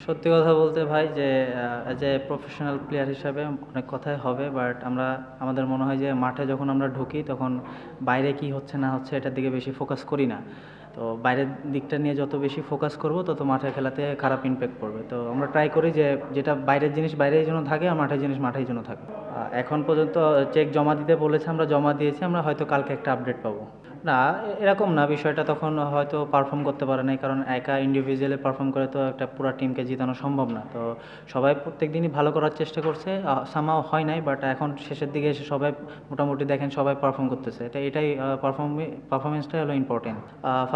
সত্যি কথা বলতে ভাই যে অ্যাজ এ প্রফেশনাল প্লেয়ার হিসাবে অনেক কথাই হবে বাট আমরা, আমাদের মনে হয় যে মাঠে যখন আমরা ঢুকি তখন বাইরে কি হচ্ছে না হচ্ছে এটার দিকে বেশি ফোকাস করি না। তো বাইরের দিকটা নিয়ে যত বেশি ফোকাস করব, তত মাঠের খেলাতে খারাপ ইমপ্যাক্ট পড়বে। তো আমরা ট্রাই করি যে, যেটা বাইরের জিনিস বাইরেই যেন থাকে, আর মাঠের জিনিস মাঠেই যেন থাকে। এখন পর্যন্ত চেক জমা দিতে বলেছে, আমরা জমা দিয়েছি, আমরা হয়তো কালকে একটা আপডেট পাবো। না, এরকম না, বিষয়টা তখন হয়তো পারফর্ম করতে পারে নাই, কারণ একা ইন্ডিভিজুয়ালি পারফর্ম করে তো একটা পুরো টিমকে জিতানো সম্ভব না। তো সবাই প্রত্যেক দিনই ভালো করার চেষ্টা করছে সামাও হয় নাই বাট এখন শেষের দিকে এসে সবাই মোটামুটি দেখেন সবাই পারফর্ম করতেছে। এটা, এটাই পারফর্ম পারফরমেন্সটাই হলো ইম্পর্টেন্ট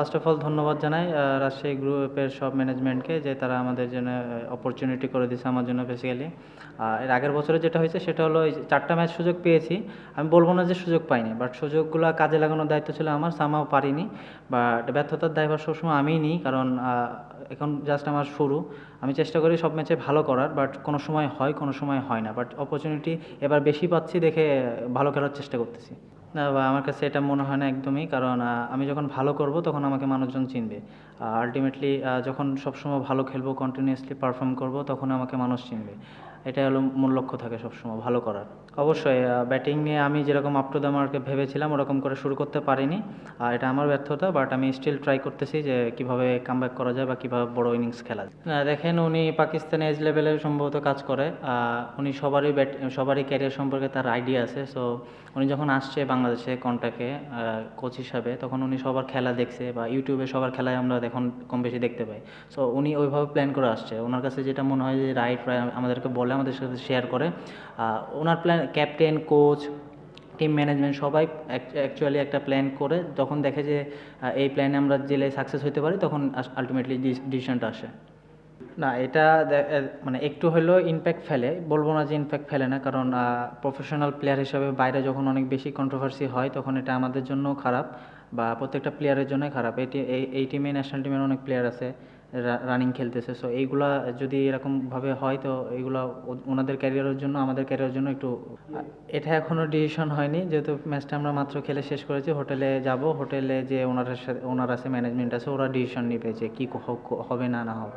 ফার্স্ট অফ অল ধন্যবাদ জানাই রাজশাহী গ্রুপের সব ম্যানেজমেন্টকে যে তারা আমাদের জন্য অপরচুনিটি করে দিয়েছে আমার জন্য বেসিক্যালি এর আগের বছরে যেটা হয়েছে সেটা হলো এই চারটা ম্যাচ সুযোগ পেয়েছি। আমি বলব না যে সুযোগ পাইনি বাট সুযোগগুলো কাজে লাগানোর দায়িত্ব ছিল আমার সামাও পারিনি। বাট ব্যর্থতার দায়ভার সবসময় আমিই নিই, কারণ এখন জাস্ট আমার শুরু। আমি চেষ্টা করি সব ম্যাচে ভালো করার বাট কোনো সময় হয়, কোনো সময় হয় না। বাট অপরচুনিটি এবার বেশি পাচ্ছি দেখে ভালো খেলার চেষ্টা করতেছি। না, বা আমার কাছে এটা মনে হয় না একদমই। কারণ আমি যখন ভালো করব, তখন আমাকে মানুষজন চিনবে। আলটিমেটলি যখন সবসময় ভালো খেলব কন্টিনিউয়াসলি পারফর্ম করব, তখন আমাকে মানুষ চিনবে। এটাই হলো মূল লক্ষ্য থাকে সবসময়, ভালো করার। অবশ্যই ব্যাটিং নিয়ে আমি যেরকম আপ টু দ্য মার্কে ভেবেছিলাম, ওরকম করে শুরু করতে পারিনি। আর এটা আমার ব্যর্থতা বাট আমি স্টিল ট্রাই করতেছি যে কীভাবে কামব্যাক করা যায় বা কীভাবে বড় ইনিংস খেলা যায়। দেখেন, উনি পাকিস্তানে এজ লেভেলে সম্ভবত কাজ করে। উনি সবারই ব্যাট সবারই ক্যারিয়ার সম্পর্কে তার আইডিয়া আছে। সো উনি যখন আসছে বাংলাদেশে কন্টাকে কোচ হিসাবে, তখন উনি সবার খেলা দেখছে বা ইউটিউবে সবার খেলায় আমরা এখন কম বেশি দেখতে পাই। সো উনি ওইভাবে প্ল্যান করে আসছে। ওনার কাছে যেটা মনে হয় যে রাইট আমাদেরকে বলে আমাদের সাথে শেয়ার করে। ওনার plan captain coach team management সবাই অ্যাকচুয়ালি একটা প্ল্যান করে। যখন দেখে যে এই প্ল্যানে আমরা জেলে সাকসেস হতে পারি, তখন আলটিমেটলি ডিসিশনটা আসে। না, এটা মানে একটু হলেও ইমপ্যাক্ট ফেলে। বলব না যে ইমপ্যাক্ট ফেলে না, কারণ প্রফেশনাল প্লেয়ার হিসাবে বাইরে যখন অনেক বেশি কন্ট্রোভার্সি হয়, তখন এটা আমাদের জন্য খারাপ বা প্রত্যেকটা প্লেয়ারের জন্যই খারাপ। এই এই টিমে ন্যাশনাল টিমের অনেক প্লেয়ার আছে। রানিং খেলতেছে। সো এইগুলা যদি এরকমভাবে হয়, তো এইগুলা ওনাদের ক্যারিয়ারের জন্য, আমাদের ক্যারিয়ারের জন্য একটু এটা এখনও ডিসিশন হয়নি। যেহেতু ম্যাচটা আমরা মাত্র খেলে শেষ করেছি হোটেলে যাব। হোটেলে যে ওনার সাথে, ওনার আছে ম্যানেজমেন্ট আছে, ওরা ডিসিশন নেবে যে কী, হবে না না হবে।